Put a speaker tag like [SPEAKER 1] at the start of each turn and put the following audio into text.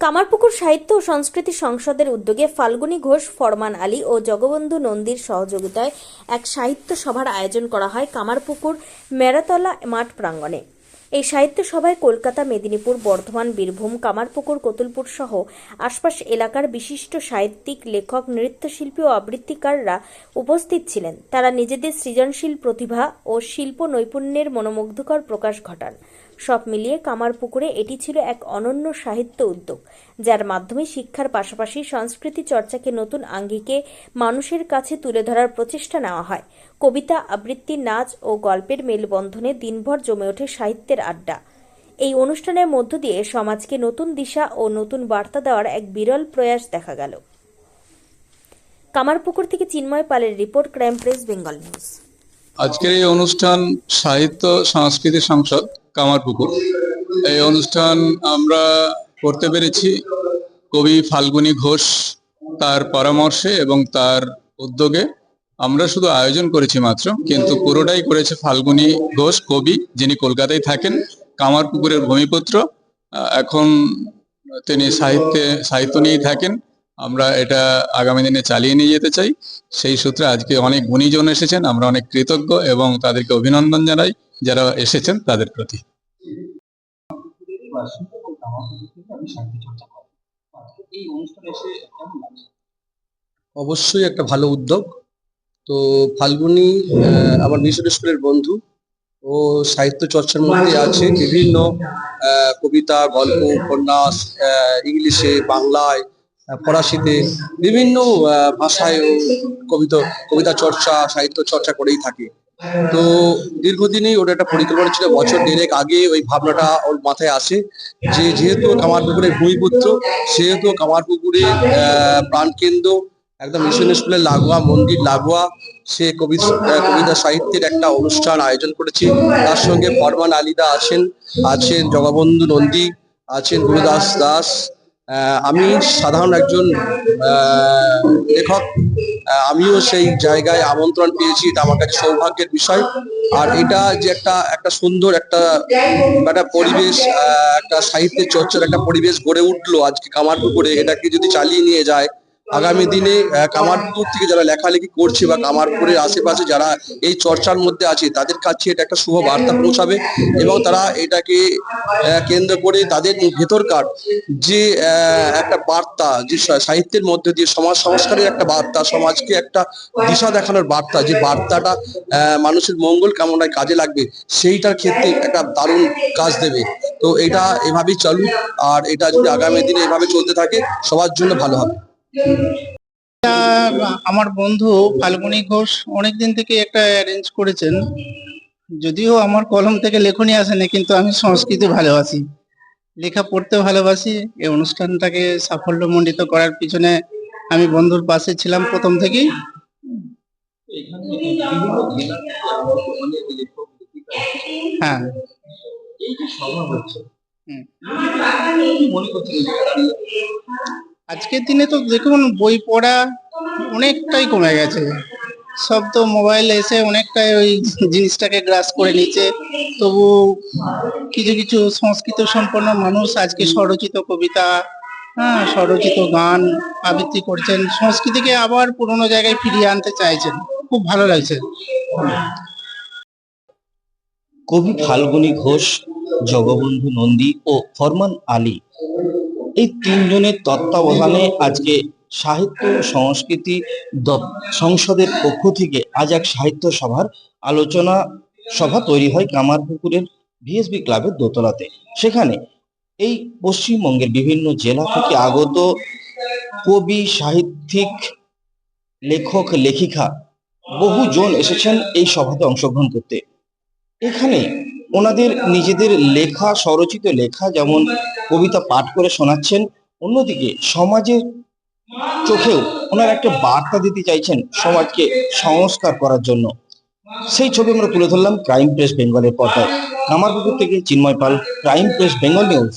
[SPEAKER 1] কামারপুকুর সাহিত্য ও সংস্কৃতি সংসদের উদ্যোগে ফাল্গুনী ঘোষ, ফরমান আলী ও জগবন্ধু নন্দীর সহযোগিতায় এক সাহিত্য সভার আয়োজন করা হয় কামারপুকুর, মেরাতলা মাঠ প্রাঙ্গণে। এই সাহিত্য সভায় কলকাতা, মেদিনীপুর, বর্ধমান, বীরভূম, কামারপুকুর, কতুলপুর সহ আশপাশ এলাকার বিশিষ্ট সাহিত্যিক, লেখক, নৃত্যশিল্পী ও আবৃত্তিকাররা উপস্থিত ছিলেন। তারা নিজেদের সৃজনশীল প্রতিভা ও শিল্প নৈপুণ্যের মনোমুগ্ধকর প্রকাশ ঘটান। সব মিলিয়ে কামারপুকুরে এটি ছিল এক অনন্য সাহিত্য উদ্যোগ, যার মাধ্যমে শিক্ষার পাশাপাশি সংস্কৃতি চর্চাকে নতুন আঙ্গিকে মানুষের কাছে তুলে ধরার প্রচেষ্টা নেওয়া হয়। কবিতা, আবৃত্তি, নাচ ও গল্পের মেলবন্ধনে দিনভর জমে ওঠে সাহিত্যের আড্ডা। এই অনুষ্ঠানের মধ্য দিয়ে সমাজকে নতুন দিশা ও নতুন বার্তা দেওয়ার এক বিরল প্রয়াস দেখা গেল। কামারপুকুর থেকে চিন্ময় পালের report crime press, Bengal news.
[SPEAKER 2] আজকের এই অনুষ্ঠান সাহিত্য সংস্কৃতি সংসদ, কামারপুকুর। এই অনুষ্ঠান আমরা করতে পেরেছি কবি ফাল্গুনী ঘোষ তার পরামর্শে এবং তার উদ্যোগে। আমরা শুধু আয়োজন করেছি মাত্র, কিন্তু পুরোটাই করেছে ফাল্গুনী ঘোষ, কবি, যিনি কলকাতায় থাকেন, কামারপুকুরের ভূমিপুত্র। এখন তিনি সাহিত্যে, সাহিত্য নিয়েই থাকেন। আমরা এটা আগামী দিনে চালিয়ে নিয়ে যেতে চাই। সেই সূত্রে আজকে অনেক গুণীজন এসেছেন, আমরা অনেক কৃতজ্ঞ এবং তাদেরকে অভিনন্দন জানাই, যারা এসেছেন তাদের প্রতি।
[SPEAKER 3] অবশ্যই একটা ভালো উদ্যোগ। তো ফাল্গুনি আমার মিশন স্কুলের বন্ধু ও সাহিত্য চর্চার মধ্যে আছে বিভিন্ন কবিতা, গল্প, উপন্যাস ইংলিশে, বাংলায় ফরাসিতে বিভিন্ন ভাষায় ও কবিতা কবিতা চর্চা, সাহিত্য চর্চা করেই থাকে। তো দীর্ঘদিনই ওর একটা পরিকল্পনা ছিল, বছর দেড়েক আগে ওই ভাবনাটা ওর মাথায় আসে যে যেহেতু কামারপুকুরের ভূমিপুত্র, সেহেতু কামারপুকুরের প্রাণকেন্দ্র একদম মিশন স্কুলের লাগোয়া, মন্দির লাগোয়া, সে কবি কবিতা সাহিত্যের একটা অনুষ্ঠান আয়োজন করেছে। তার সঙ্গে ফরমান আলিদা আছেন আছেন জগবন্ধু নন্দী, আছেন গুরুদাস দাস। আমি সাধারণ একজন লেখক। আমিও সেই জায়গায় আমন্ত্রণ পেয়েছি, এটা আমার কাছে সৌভাগ্যের বিষয়। আর এটা যে একটা একটা সুন্দর একটা একটা পরিবেশ একটা সাহিত্যের চর্চার একটা পরিবেশ গড়ে উঠল আজকে কামারপুকুরে, এটাকে যদি চালিয়ে নিয়ে যায় আগামী দিনে আহ, কামারপুকুর থেকে যারা লেখালেখি করছে বা কামারপুরের আশেপাশে যারা এই চর্চার মধ্যে আছে তাদের কাছে এটা একটা শুভ বার্তা পৌঁছাবে এবং তারা এটাকে কেন্দ্র করে তাদের ভেতরকার যে একটা বার্তা যে সাহিত্যের মধ্যে দিয়ে সমাজ সংস্কারের একটা বার্তা সমাজকে একটা দিশা দেখানোর বার্তা যে বার্তাটা মানুষের মঙ্গল কামনায় কাজে লাগবে সেইটার ক্ষেত্রে একটা দারুণ কাজ দেবে। তো এটা এভাবেই চলুক আর এটা যদি আগামী দিনে এভাবে চলতে থাকে সবার জন্য ভালো হবে।
[SPEAKER 4] আমার বন্ধু ফাল্গুনী ঘোষ অনেকদিন থেকে একটা অ্যারেঞ্জ করেছেন। যদিও আমার কলম থেকে লেখনী আসেনি কিন্তু আমি সংস্কৃতি ভালোবাসি লেখা পড়তে ভালোবাসি এই অনুষ্ঠানটাকে সাফল্যমণ্ডিত করার পিছনে আমি বন্ধুর পাশে ছিলাম প্রথম থেকেই। হ্যাঁ। আজকের দিনে তো দেখুন বই পড়া অনেকটাই কমে গেছে। সব তো মোবাইল এসে অনেকটাই ওই জিনিসটাকে গ্রাস করে নিচ্ছে। তবু কিছু কিছু সংস্কৃত সম্পন্ন মানুষ আজকে স্বরচিত কবিতা হ্যাঁ স্বরচিত গান আবৃত্তি করছেন। সংস্কৃতিকে আবার পুরোনো জায়গায় ফিরিয়ে আনতে চাইছেন। খুব ভালো লাগছে।
[SPEAKER 5] কবি ফাল্গুনী ঘোষ, জগবন্ধু নন্দী ও ফরমান আলী এই তিনজনের তত্ত্বাবধানে আজকে সাহিত্য সংস্কৃতি সংসদের পক্ষ থেকে আজ এক সাহিত্য সভার আলোচনা সভা তৈরি হয় কামারপুকুরের ভিএসবি ক্লাবের দোতলাতে। সেখানে এই পশ্চিমবঙ্গের বিভিন্ন জেলা থেকে আগত কবি, সাহিত্যিক, লেখক, লেখিকা বহুজন এসেছেন এই সভাতে অংশগ্রহণ করতে। এখানে ওনাদের নিজেদের লেখা, স্বরচিত লেখা যেমন কবিতা পাঠ করে শোনাচ্ছেন, অন্যদিকে সমাজের চোখেও ওনারা একটা বার্তা দিতে চাইছেন সমাজকে সংস্কার করার জন্য। সেই ছবি আমরা তুলে ধরলাম ক্রাইম প্রেস বেঙ্গলের পর্দায়। কামারপুকুর থেকে Chinmoy Pal crime press Bengal news